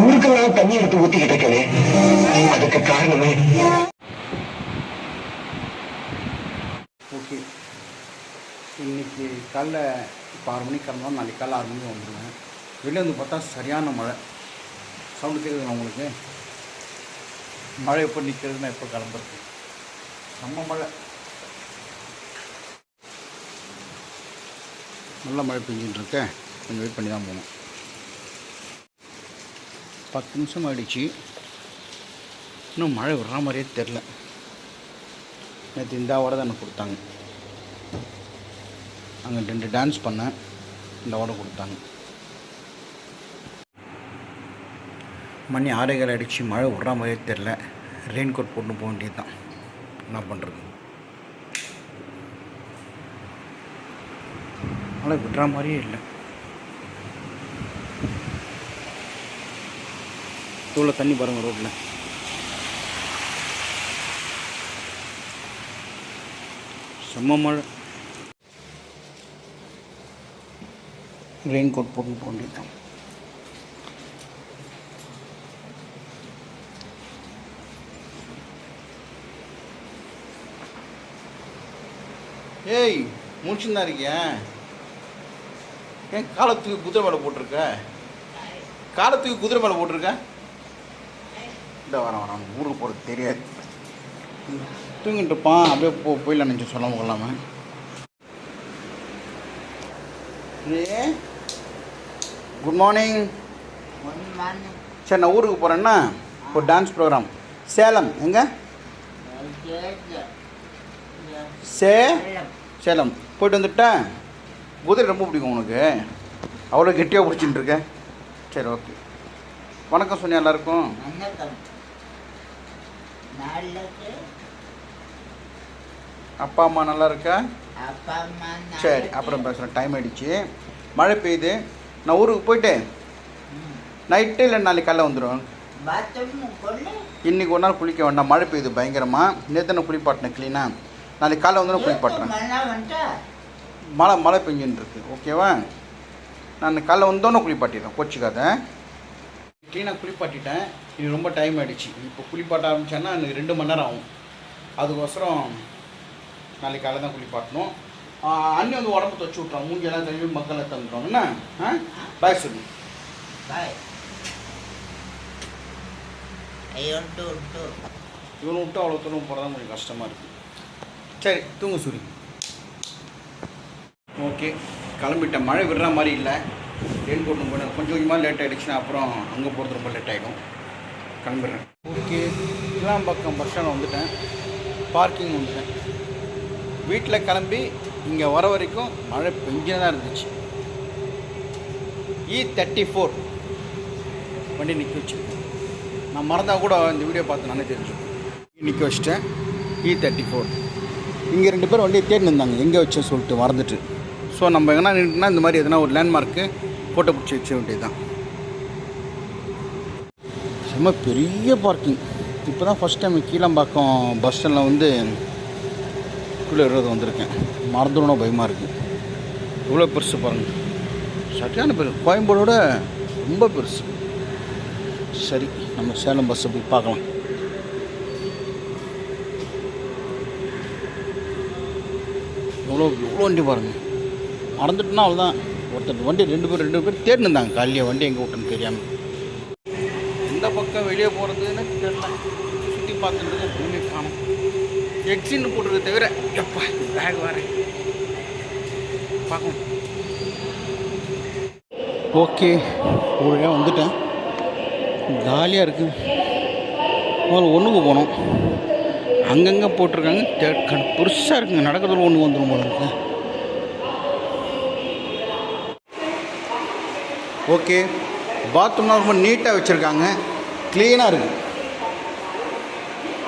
ஊருக்கெல்லாம் தண்ணி எடுத்து ஊத்திக்கிட்டு இருக்கேனே. அதுக்கு காரணமே? ஓகே. இன்னைக்கு காலைல இப்போ ஆறு மணிக்கு கிளம்பலாம் நாளைக்கு காலைல ஆறு மணிக்கு வந்துடுவேன் வெளியே வந்து பார்த்தா சரியான மழை. சவுண்டு கேட்குதுங்களா உங்களுக்கு? மழை எப்போ நிற்கிறது நான் எப்போ கிளம்புறது? செம்ம மழை. நல்ல மழை பெஞ்சின்னு இருக்கேன் கொஞ்சம் வெயிட் பண்ணி தான் போகணும். பத்து நிமிஷம் ஆகிடுச்சு இன்னும் மழை விடுற மாதிரியே தெரில நேற்று இந்த ஓட தான் எனக்கு கொடுத்தாங்க. அங்கே ரெண்டு டான்ஸ் பண்ணேன். இந்த ஓட கொடுத்தாங்க. மணி ஆறுகள் அடித்து மழை விடுற மாதிரியே தெரில ரெயின் கோட் போட்டு போக வேண்டியது தான் என்ன பண்ணுறது மழை விடுற மாதிரியே இல்லை. இவ்வளோ தண்ணி பாருங்கள் ரோட்டில் செம்ம மழை. ரெயின் கோட் போட்டு போக ஏய் முடிச்சுருந்தா இருக்கியா ஏன் காலத்துக்கு குதிரை மேலே போட்டிருக்க? காலத்துக்கு குதிரை மேலே போட்டிருக்க? இந்த வரேன் வரேன் ஊருக்கு போகிறது தெரியாது. தூங்கிட்டு இருப்பான் அப்படியே போ போயிடலாம் நினச்சி சொல்லாமல் கொள்ளாமல் ஏ குட் மார்னிங் சரி நான் ஊருக்கு போகிறேன்னா ஒரு டான்ஸ் ப்ரோக்ராம் சேலம் எங்கே? சே சேலம். போயிட்டு வந்துட்டேன் குதிரை ரொம்ப பிடிக்கும் உனக்கு. அவ்வளோ கெட்டியாக பிடிச்சிட்டு இருக்க. சரி ஓகே வணக்கம் சொன்னியா எல்லாருக்கும். அப்பா அம்மா நல்லா இருக்கா? சரி அப்புறம் பேசுகிறேன் டைம் ஆயிடுச்சு. மழை பெய்யுது. நான் ஊருக்கு போயிட்டு ம். நைட்டு இல்லை நாளைக்கு காலைல வந்துடும் இன்றைக்கி ஒரு நாள் குளிக்க வேண்டாம். மழை பெய்யுது பயங்கரமாக நேற்று நான் குளிப்பாட்டினேன் க்ளீனாக நாளைக்கு காலைல வந்து நான் குளிப்பாட்டுறேன் மழை மழை பெஞ்சுன்னு இருக்கு. ஓகேவா நான் காலைல வந்தோன்னே குளிப்பாட்டிடுறேன் கோச்சிக்காத. க்ளீனாக குளிப்பாட்டிட்டேன். இது ரொம்ப டைம் ஆகிடுச்சு இப்போ குளிப்பாட்ட ஆரம்பிச்சேன்னா எனக்கு ரெண்டு மணி நேரம் ஆகும். அதுக்கோசரம் நாளைக்கு காலைல தான் குளிப்பாட்டணும். ஆ, அண்ணி வந்து உடம்பு துவச்சி விட்றோம் மூஞ்செல்லாம் கழுவி மக்களை தந்துட்டோம் என்ன? ஆ? பாய் சொல்லு. பாய் உண்டு இவனை விட்டு அவ்வளோ தூரம் போகிறதா கொஞ்சம் கஷ்டமாக இருக்குது சரி தூங்கு சூரி. ஓகே கிளம்பிட்டேன். மழை விடுற மாதிரி இல்லை. ரெயின் கோட் போனேன் கொஞ்சம் கொஞ்சமாக லேட் ஆகிடுச்சுன்னா அப்புறம் அங்கே போகிறது ரொம்ப லேட் ஆகிடும் கிளம்புறேன் ஓகே பக்கம் பஸ் ஸ்டாண்ட் வந்துட்டேன். பார்க்கிங் வந்துட்டேன். வீட்டில் கிளம்பி இங்கே வர வரைக்கும் மழை பெஞ்சே தான் இருந்துச்சு. இ தேர்ட்டி ஃபோர் வண்டி நிற்க வச்சு நான் மறந்தா கூட இந்த வீடியோ பார்த்து நானே தெரிஞ்சுக்கணும் நிற்க வச்சிட்டேன். இ தேர்ட்டி ஃபோர் இங்கே ரெண்டு பேர் வண்டியை தேடி இருந்தாங்க. எங்கே வச்சேன்னு சொல்லிட்டு மறந்துட்டு. ஸோ நம்ம எங்கன்னா நின்றுனா இந்த மாதிரி எதனா ஒரு லேண்ட்மார்க்கு ஃபோட்டோ பிடிச்சி வச்ச வேண்டியது தான் செம்ம பெரிய பார்க்கிங் இப்போ தான் ஃபஸ்ட் டைம் கீழம்பாக்கம் பஸ் ஸ்டாண்டில் வந்து கீழே இருபது வந்திருக்கேன். மறந்துடணும் பயமாக இருக்குது இவ்வளோ பெருசு பாருங்கள் சரியான பெரு. கோயம்போடோட ரொம்ப பெருசு. சரி நம்ம சேலம் பஸ்ஸை போய் பார்க்கலாம். எவ்வளோ எவ்வளோ வண்டி பாருங்கள் மறந்துட்டுனா அவ்வளோதான் ஒருத்தர் வண்டி ரெண்டு பேர் ரெண்டு பேர் தேடின்னு இருந்தாங்க. காலையில் வண்டி எங்கே விட்டுன்னு தெரியாமல் எந்த பக்கம் வெளியே போகிறதுன்னு தெரியல. சுற்றி பார்த்துட்டு பூமி காணும். எக்ஸின்னு போட்டுருக்க தவிர எப்பா பேக் வரேன் பார்க்கணும். ஓகே ஒழுங்காக வந்துட்டேன். காலியாக இருக்குது முதல்ல ஒன்றுக்கு போனோம். அங்கங்கே போட்டிருக்காங்க. தே- கண் பெருசாக இருக்குங்க. நடக்கிறதுல ஒன்று வந்துடும் போல இருக்குது ஓகே. பாத்ரூம்லாம் ரொம்ப நீட்டாக வச்சுருக்காங்க. க்ளீனாக இருக்குது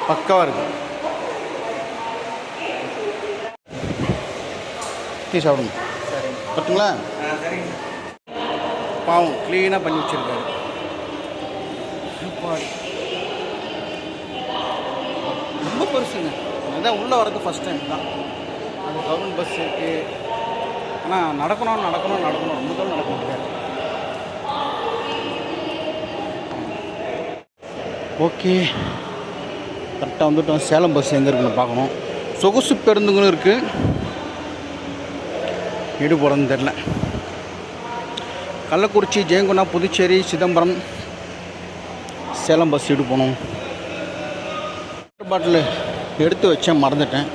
பக்காவாக இருக்குது டீ சாப்பிடுங்க. பார்த்துங்களா பாவம் க்ளீனாக பண்ணி வச்சுருக்காரு. ரொம்ப பெருசுங்க. அதான் உள்ளே வர்றது ஃபஸ்ட் டைம் தான். அது கவர்மெண்ட் பஸ் இருக்குது ஆனால் நடக்கணும் நடக்கணும் நடக்கணும். ரொம்ப தூரம் நடக்க முடியாது ஓகே. கரெக்டாக வந்துட்டோம். சேலம் பஸ் எங்கே இருக்குன்னு பார்க்கணும். சொகுசு பேருந்துங்களும் இருக்குது எடு போகிறதுன்னு தெரில கள்ளக்குறிச்சி ஜெயங்கொண்டா புதுச்சேரி சிதம்பரம். சேலம் பஸ் எடு போகணும். வாட்டர் பாட்டில் எடுத்து வச்சேன் மறந்துட்டேன்.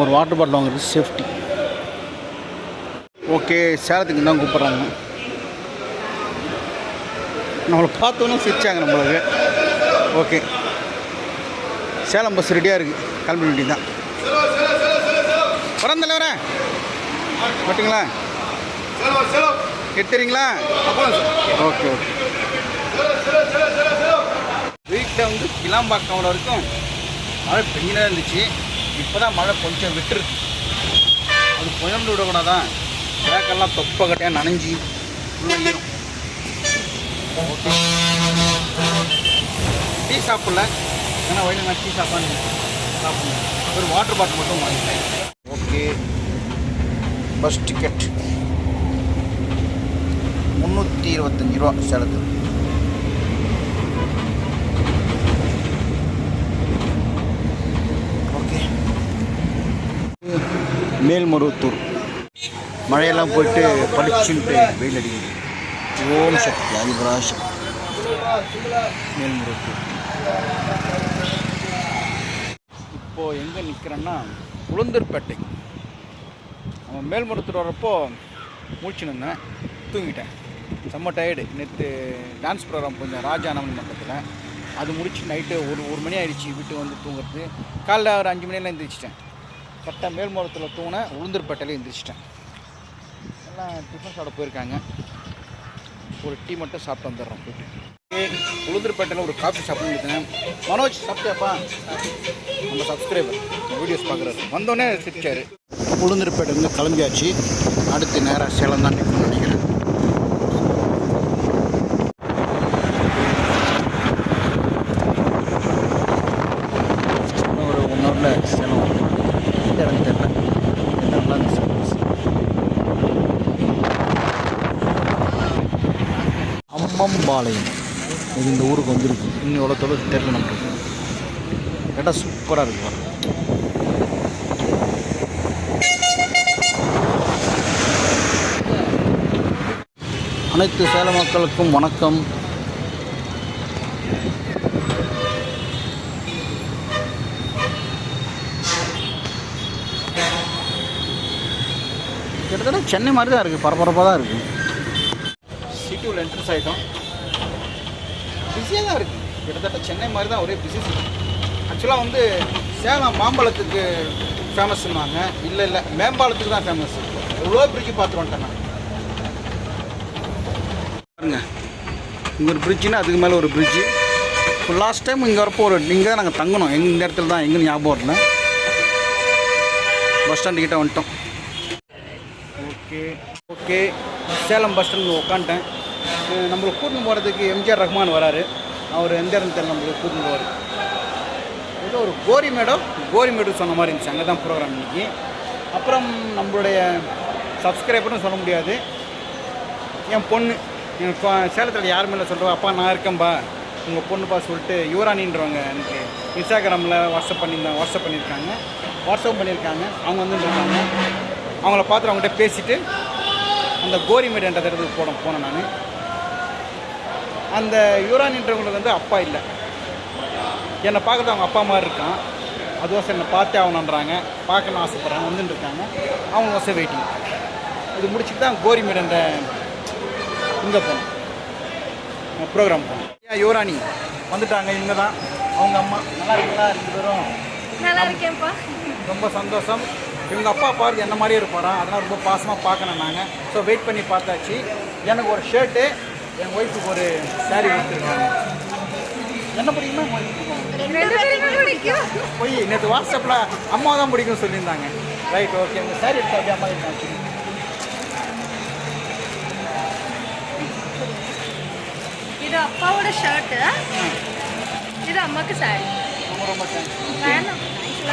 ஒரு வாட்டர் பாட்டில் வாங்குறது சேஃப்டி ஓகே சேலத்துக்கு தான் கூப்பிட்றாங்க. நம்மளை பார்த்தோன்னே சிரிச்சாங்க நம்மளுக்கு. ஓகே. சேலம் பஸ் ரெடியாக இருக்குது கிளம்பி வேண்டியது தான் வரேன் தலைவரேன் மட்டுங்களா எடுத்துறீங்களா ஓகே ஓகே. வீட்டில் வந்து கிளாம்பாக்கம் வரைக்கும் மழை பெஞ்சினே இருந்துச்சு. இப்போ தான் மழை கொஞ்சம் விட்டுருக்கு. அது புயல் விடக்கூடாதான். பேக்கெல்லாம் தொப்பை கட்டையாக நனைஞ்சி ஓகே. டீ சாப்பிடல ஏன்னா வயலில் நான் டீ சாப்பாடு சாப்பிடணும். ஒரு வாட்டர் பாட்டில் மட்டும் வாங்கிட்டேன் ஓகே. பஸ் டிக்கெட் முந்நூற்றி இருபத்தஞ்சி ரூபா சேலத்துக்கு ஓகே. மேல்மருவத்தூர். மழையெல்லாம் போயிட்டு பளிச்சுன்ட்டு வெயில் அடிக்குது. ஓம் சக்தி ஆதிபராசம் மேல்மருவத்தூர். இப்போது எங்கே நிற்கிறேன்னா உளுந்தூர்பேட்டை. அவன் மேல்மருவத்தூர் வரப்போ மூச்சு நின்றேன் தூங்கிட்டேன். செம்ம டயர்டு நேற்று டான்ஸ் ப்ரோக்ராம் கொஞ்சம் ராஜானவன் மண்டலத்தில் அது முடிச்சு நைட்டு ஒரு ஒரு மணி ஆயிடுச்சு வீட்டு வந்து தூங்குறது. காலைல ஒரு அஞ்சு மணியெல்லாம் எந்திரிச்சிட்டேன். கரெக்டாக மேல்மருவத்தில் தூங்கினேன் உளுந்தூர்பேட்டையில் எழுந்திரிச்சிட்டேன் எல்லாம் டிஃபன் சாப்பிட போயிருக்காங்க. ஒரு டீ மட்டும் சாப்பிட்டு வந்துடுறோம். போயிட்டு உளுந்தூர்பேட்டையில் ஒரு காஃபி ஷாப்னு இருக்கேன் மனோஜ் சாப்பிட்டியாப்பா? நம்ம சப்ஸ்கிரைபர் வீடியோஸ் பார்க்குறாரு. வந்தோடனே சிரிச்சார். உளுந்தூர்பேட்டை வந்து கிளம்பியாச்சு. அடுத்து நேராக சேலம் தான் நிற்கணும்னு நினைக்கிறேன். ஒரு ஒன் ஹவரில் சேலம் எந்த இடம் தெரியல. எந்த இடம்லாம் அம்மம்பாளையம். இது இந்த ஊருக்கு வந்துருக்கு இன்னும் எவ்வளோ தொழில் தெரில நமக்கு. இடம் சூப்பராக இருக்கு அனைத்து சேல மக்களுக்கும் வணக்கம். கிட்டத்தட்ட சென்னை மாதிரி தான் இருக்குது பரபரப்பாக தான் இருக்குது சிட்டியில் என்ட்ரன்ஸ் ஆகிட்டோம் பிஸியாக தான் இருக்குது கிட்டத்தட்ட சென்னை மாதிரி தான் ஒரே பிஸி ஆக்சுவலாக வந்து சேலம் மாம்பழத்துக்கு ஃபேமஸ்னாங்க இல்லை இல்லை. மேம்பாலத்துக்கு தான் ஃபேமஸ் எவ்வளோ பிரிட்ஜ் பார்த்து வந்துட்டேன் பாருங்க. இங்கே ஒரு பிரிட்ஜுன்னா அதுக்கு மேலே ஒரு பிரிட்ஜு இப்போ லாஸ்ட் டைம் இங்கே வரப்போ ஒரு இங்கே தான் நாங்கள் தங்கணும். எங்கள் இந்த இடத்துல தான் எங்கே ஞாபகம் வரல. பஸ் ஸ்டாண்டு கிட்டே வந்துட்டோம். Okay okay Salem bus stand உட்காந்துட்டேன் நம்மளை நம்மளுக்கு கூட்டின்னு போகிறதுக்கு எம்ஜிஆர் ரஹ்மான் வராரு. அவர் எந்த இடம் தெரியல நம்மளுக்கு கூட்டின்னு போவார். ஏதோ ஒரு கோரிமேடோ கோரிமேடு சொன்ன மாதிரி இருந்துச்சு. அங்கே தான் ப்ரோக்ராம் இன்னைக்கு. அப்புறம் நம்மளுடைய சப்ஸ்கிரைபர்னு சொல்ல முடியாது. என் பொண்ணு என் சேலத்தில் யாருமே இல்லை சொல்கிறோம் அப்பா நான் இருக்கேன்பா. உங்கள் பொண்ணுப்பா சொல்லிட்டு யுவராணின்றவங்க எனக்கு இன்ஸ்டாகிராமில் வாட்ஸ்அப் பண்ணியிருந்தாங்க வாட்ஸ்அப் பண்ணியிருக்காங்க வாட்ஸ்அப் பண்ணியிருக்காங்க அவங்க வந்து அவங்கள பார்த்துட்டு அவங்ககிட்ட பேசிட்டு அந்த கோரிமேடு என்ற இடத்துக்கு போனோம் போனேன் நான். அந்த யுவராணின்றவங்களுக்கு வந்து அப்பா இல்லை. என்னை பார்க்குறது அவங்க அப்பா மாதிரி இருக்கான். அதுவாசம் என்னை பார்த்தே ஆகணுன்றாங்க பார்க்கணும்னு ஆசைப்பட்றாங்க. வந்துட்டு இருக்காங்க. அவங்க வசம் வெயிட்டிங். இது முடிச்சுட்டு தான் கோரிமேடு என்ற இங்கே போனோம். ப்ரோக்ராம் போனோம். ஏன் யுவராணி வந்துட்டாங்க. இவங்க தான். அவங்க அம்மா. நல்லா இருக்கீங்களா? ரெண்டு பேரும். நல்லா இருக்கேன்ப்பா. ரொம்ப சந்தோஷம். இவங்க அப்பா பாருங்க என்ன மாதிரியே இருப்பாராம் அதெல்லாம் ரொம்ப பாசமாக பார்க்கணும் நாங்கள் ஸோ வெயிட் பண்ணி பார்த்தாச்சு. எனக்கு ஒரு ஷர்ட்டு என் ஒய்ஃபுக்கு ஒரு saree கொடுத்துருக்காங்க. என்ன பிடிக்குமா? பிடிக்கும். போய் நேற்று வாட்ஸ்அப்பில் அம்மா தான் பிடிக்கும்னு சொல்லியிருந்தாங்க. ரைட் ஓகே உங்கள் சாரி எடுத்து அப்படியே அம்மா இருக்காங்க இது அப்பாவோட ஷர்ட்டு இது அம்மாக்கு சாரி ரொம்ப தேங்க்ஸ்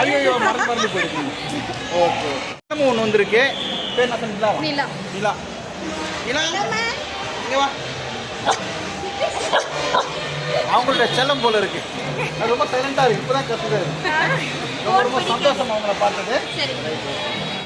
ஐயோ மறந்து மறந்து போயிருக்கீங்க ஓகே நம்ம ஒன்று வந்திருக்கு. பேர் என்ன நிலா. நிலா. நிலா? இங்கே வா. அவங்கள்ட்ட செல்லம் போல இருக்கு. அது ரொம்ப சைலண்டா இருக்கு. இப்போ தான் ரொம்ப ரொம்ப சந்தோஷம் அவங்கள பார்த்தது.